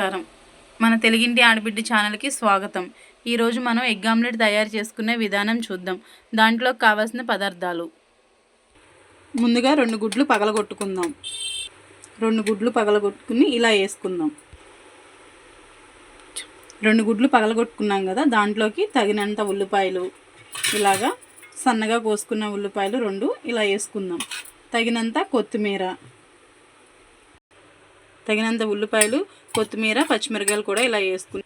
నమస్కారం. మన తెలుగింటి ఆడబిడ్డ ఛానల్కి స్వాగతం. ఈరోజు మనం ఎగ్ ఆమ్లెట్ తయారు చేసుకునే విధానం చూద్దాం. దాంట్లో కావాల్సిన పదార్థాలు. ముందుగా రెండు గుడ్లు పగలగొట్టుకుందాం. రెండు గుడ్లు పగలగొట్టుకుని ఇలా వేసుకుందాం. రెండు గుడ్లు పగలగొట్టుకున్నాం కదా దాంట్లోకి తగినంత ఉల్లిపాయలు. ఇలాగా సన్నగా కోసుకున్న ఉల్లిపాయలు రెండు ఇలా వేసుకుందాం. తగినంత కొత్తిమీర. తగినంత ఉల్లిపాయలు కొత్తిమీర పచ్చిమిరకాయలు కూడా ఇలా వేసుకు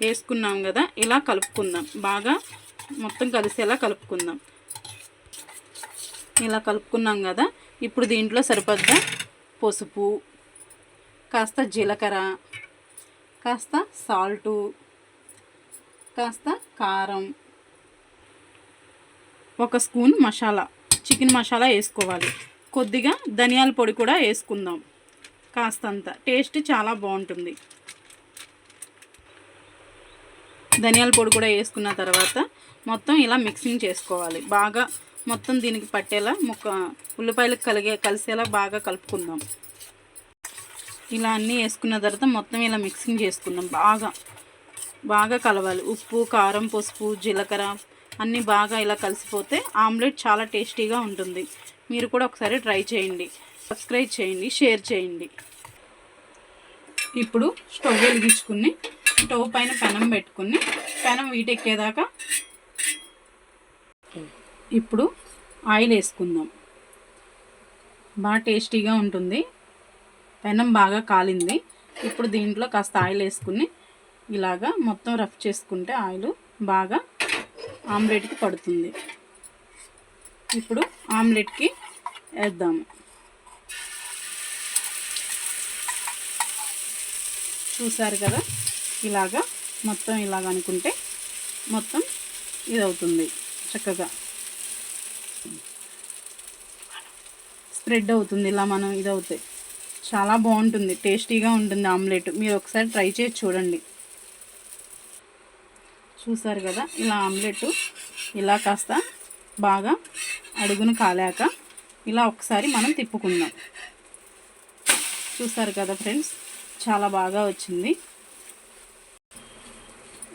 వేసుకున్నాం కదా ఇలా కలుపుకుందాం. బాగా మొత్తం కలిసేలా కలుపుకుందాం. ఇలా కలుపుకున్నాం కదా ఇప్పుడు దీంట్లో సరిపడ్డ పసుపు కాస్త జీలకర్ర కాస్త సాల్టు కాస్త కారం ఒక స్పూన్ మసాలా చికెన్ మసాలా వేసుకోవాలి. కొద్దిగా ధనియాల పొడి కూడా వేసుకుందాం. కాస్తంత. టేస్ట్ చాలా బాగుంటుంది. ధనియాల పొడి కూడా వేసుకున్న తర్వాత మొత్తం ఇలా మిక్సింగ్ చేసుకోవాలి. బాగా మొత్తం దీనికి పట్టేలా ముక్క ఉల్లిపాయలకు కలిగే కలిసేలా బాగా కలుపుకుందాం. ఇలా అన్నీ వేసుకున్న తర్వాత మొత్తం ఇలా మిక్సింగ్ చేసుకుందాం. బాగా బాగా కలవాలి. ఉప్పు కారం పసుపు జీలకర్ర అన్నీ బాగా ఇలా కలిసిపోతే ఆమ్లెట్ చాలా టేస్టీగా ఉంటుంది. మీరు కూడా ఒకసారి ట్రై చేయండి. సబ్స్క్రైబ్ చేయండి షేర్ చేయండి. ఇప్పుడు స్టవ్ వెలిగించుకుని స్టవ్ పైన పెనం పెట్టుకుని పెనం వీటెక్కేదాకా ఇప్పుడు ఆయిల్ వేసుకుందాం. బాగా టేస్టీగా ఉంటుంది. పెనం బాగా కాలింది. ఇప్పుడు దీంట్లో కాస్త ఆయిల్ వేసుకుని ఇలాగా మొత్తం రఫ్ చేసుకుంటే ఆయిల్ బాగా ఆమ్లెట్కి పడుతుంది. ఇప్పుడు ఆమ్లెట్కి వేద్దాము. చూసారు కదా? ఇలాగా మొత్తం ఇలాగ అనుకుంటే మొత్తం ఇది అవుతుంది చక్కగా. స్ప్రెడ్ అవుతుంది ఇలా మనం ఇది అవుతాయి చాలా బాగుంటుంది టేస్టీగా ఉంటుంది ఆమ్లెట్. మీరు ఒకసారి ట్రై చేసి చూడండి. చూసారు కదా? ఇలా ఆమ్లెట్ ఇలా కాస్త బాగా అడుగును కాలాక ఇలా ఒకసారి మనం తిప్పుకుందాం. చూసారు కదా ఫ్రెండ్స్? చాలా బాగా వచ్చింది.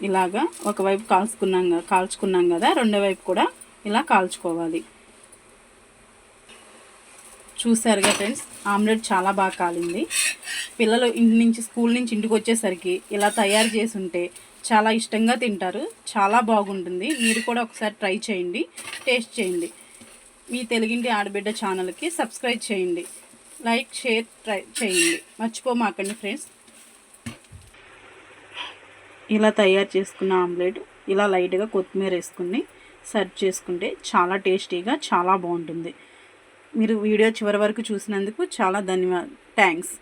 ఇలాగా ఒకవైపు కాల్చుకున్నాం కాల్చుకున్నాం కదా రెండో వైపు కూడా ఇలా కాల్చుకోవాలి. చూసారుగా ఫ్రెండ్స్ ఆమ్లెట్ చాలా బాగా కాలింది. పిల్లలు ఇంటి నుంచి స్కూల్ నుంచి ఇంటికి వచ్చేసరికి ఇలా తయారు చేసి ఉంటే చాలా ఇష్టంగా తింటారు. చాలా బాగుంటుంది. మీరు కూడా ఒకసారి ట్రై చేయండి టేస్ట్ చేయండి. మీ తెలుగింటి ఆడబిడ్డ ఛానల్కి సబ్స్క్రైబ్ చేయండి. లైక్ షేర్ ట్రై చేయండి మర్చిపోమాకండి ఫ్రెండ్స్. ఇలా తయారు చేసుకున్న ఆమ్లెట్ ఇలా లైట్గా కొత్తిమీర వేసుకుని సర్వ్ చేసుకుంటే చాలా టేస్టీగా చాలా బాగుంటుంది. మీరు వీడియో చివరి వరకు చూసినందుకు చాలా ధన్యవాద థ్యాంక్స్.